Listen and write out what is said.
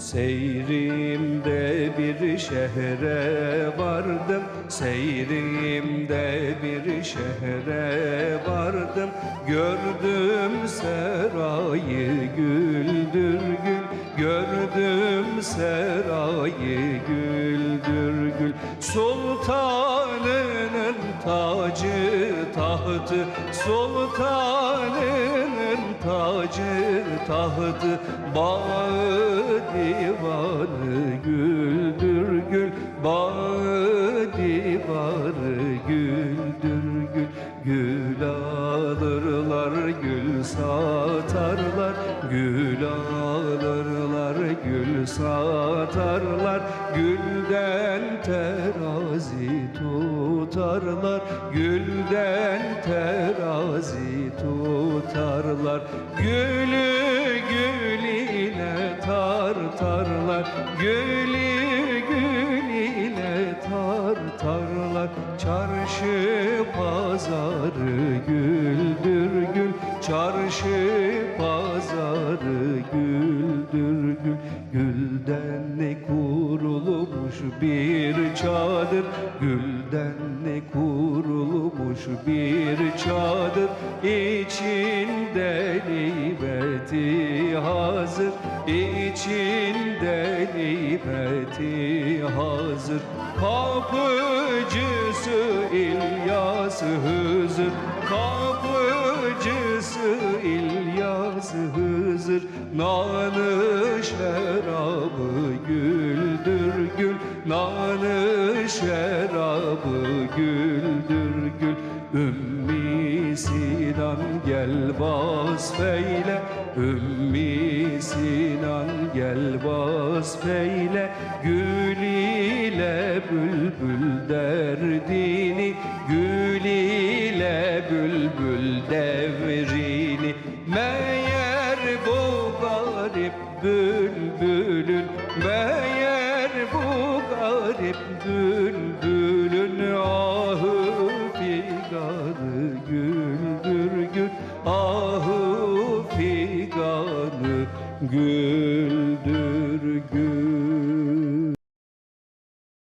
Seyrimde bir şehre vardım. Seyrimde bir şehre vardım. Gördüm serayı güldür gül. Gördüm serayı güldür gül. Sultanının tacı tahtı Sultanının tacı tahtı Bağı divanı güldür gül Bağı divarı güldür gül. Gül alırlar gül satarlar Gül alırlar gül satarlar Gülden terazi tutarlar Gülden terazi tutarlar. Gülü gülüne tartarlar Gülü gülüne tartarlar. Çarşı pazarı güldür gül Çarşı pazarı güldür gül Gülden ne kurulmuş bir çadır? Gülden ne kurulmuş bir çadır? İçinde nimeti hazır İçinde nimeti hazır. Kapıcısı İlyas Hızır Kapıcısı İlyas Hızır Nanı şerabı güldür gül. Nanı şerabı güldür gül. Ümmi Sinan gel vasfeyle. Ümmi Sinan gel vasfeyle. Gül ile bülbül derdini Gül ile bülbül devrini garip bülbülün Meğer bu garip bülbülün Ahı figanı güldür gül Ahı figanı güldür gül.